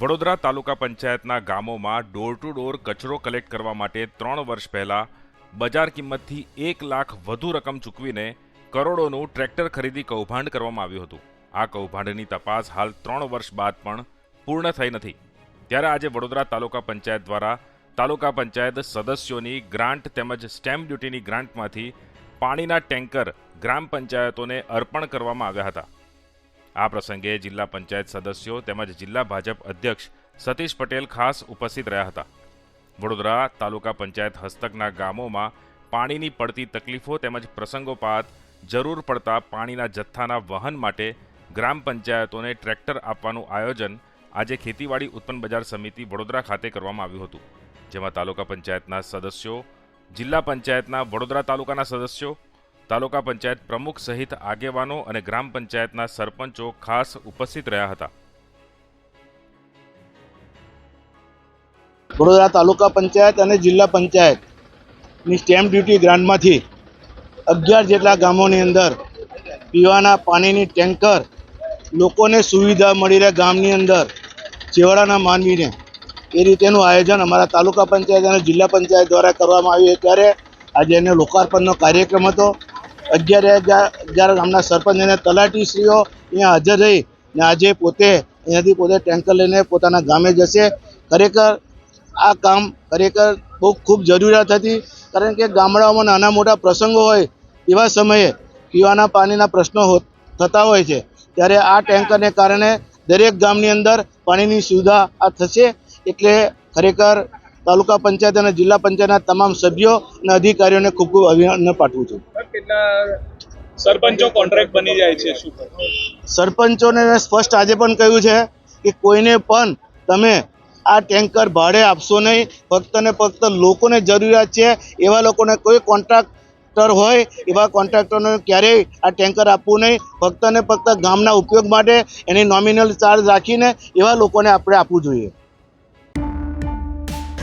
વડોદરા તાલુકા પંચાયતના ગામોમાં door to door કચરો કલેક્ટ કરવા માટે ત્રણ વર્ષ પહેલા બજાર કિંમતથી એક લાખ વધુ રકમ ચૂકવીને કરોડોનું ટ્રેક્ટર ખરીદી કૌભાંડ કરવામાં આવ્યું હતું. આ કૌભાંડની તપાસ હાલ ત્રણ વર્ષ બાદ પણ પૂર્ણ થઈ નથી. ત્યારે આજે વડોદરા તાલુકા પંચાયત દ્વારા તાલુકા પંચાયત સદસ્યોની ગ્રાન્ટ તેમજ સ્ટેમ્પ ડ્યુટીની ગ્રાન્ટમાંથી પાણીના ટેન્કર ગ્રામ પંચાયતોને અર્પણ કરવામાં આવ્યા હતા. આ પ્રસંગે જિલ્લા પંચાયત સદસ્યો તેમજ જિલ્લા ભાજપ અધ્યક્ષ સતીશ પટેલ ખાસ ઉપસ્થિત રહ્યા હતા. વડોદરા તાલુકા પંચાયત હસ્તકના ગામોમાં પાણીની પડતી તકલીફો તેમજ પ્રસંગોપાત જરૂર પડતા પાણીના જથ્થાના વહન માટે ગ્રામ પંચાયતોને ટ્રેક્ટર આપવાનું આયોજન આજે ખેતીવાડી ઉત્પન્ન બજાર સમિતિ વડોદરા ખાતે કરવામાં આવ્યું હતું. જેમાં તાલુકા પંચાયતના સદસ્યો, જિલ્લા પંચાયતના વડોદરા તાલુકાના સદસ્યો તાલુકા પંચાયત પ્રમુખ સહિત આગેવાનો અને ગ્રામ પંચાયતના સરપંચો ખાસ ઉપસ્થિત રહ્યા હતા. વડોદરા તાલુકા પંચાયત અને જિલ્લા પંચાયતની સ્ટેમ્પ ડ્યુટી ગ્રાન્ટમાંથી અગિયાર જેટલા ગામોની અંદર પીવાના પાણીની ટેન્કર લોકોને સુવિધા મળી રહે ગામની અંદર છેવાડાના માનવીને. એ રીતેનું આયોજન અમારા તાલુકા પંચાયત અને જિલ્લા પંચાયત દ્વારા કરવામાં આવ્યું ત્યારે આજે એને લોકાર્પણનો કાર્યક્રમ હતો. અગિયાર અગિયાર ગામના સરપંચ અને તલાટીશ્રીઓ અહીંયા હાજર રહી ને આજે પોતે અહીંયાથી પોતે ટેન્કર લઈને પોતાના ગામે જશે. ખરેખર આ કામ ખરેખર બહુ ખૂબ જરૂરિયાત હતી, કારણ કે ગામડાઓમાં નાના મોટા પ્રસંગો હોય એવા સમયે પીવાના પાણીના પ્રશ્નો થતા હોય છે. ત્યારે આ ટેન્કરને કારણે દરેક ગામની અંદર પાણીની સુવિધા આ થશે. એટલે ખરેખર તાલુકા પંચાયત અને જિલ્લા પંચાયતના તમામ સભ્યો અને અધિકારીઓને ખૂબ ખૂબ અભિનંદન પાઠવું છું. કેટલા સરપંચો કોન્ટ્રાક્ટ બની જાય છે સરપંચોને સ્પષ્ટ આજે પણ કહ્યું છે કે કોઈને પણ તમે આ ટેન્કર ભાડે આપશો નહીં. ફક્ત ને ફક્ત લોકોને જરૂરિયાત છે, એવા લોકોને કોઈ કોન્ટ્રાક્ટર હોય, એવા કોન્ટ્રાક્ટરને ક્યારેય આ ટેન્કર આપવું નહીં. ફક્ત ને ફક્ત ગામના ઉપયોગ માટે એની નોમિનલ ચાર્જ રાખીને એવા લોકોને આપણે આપવું જોઈએ.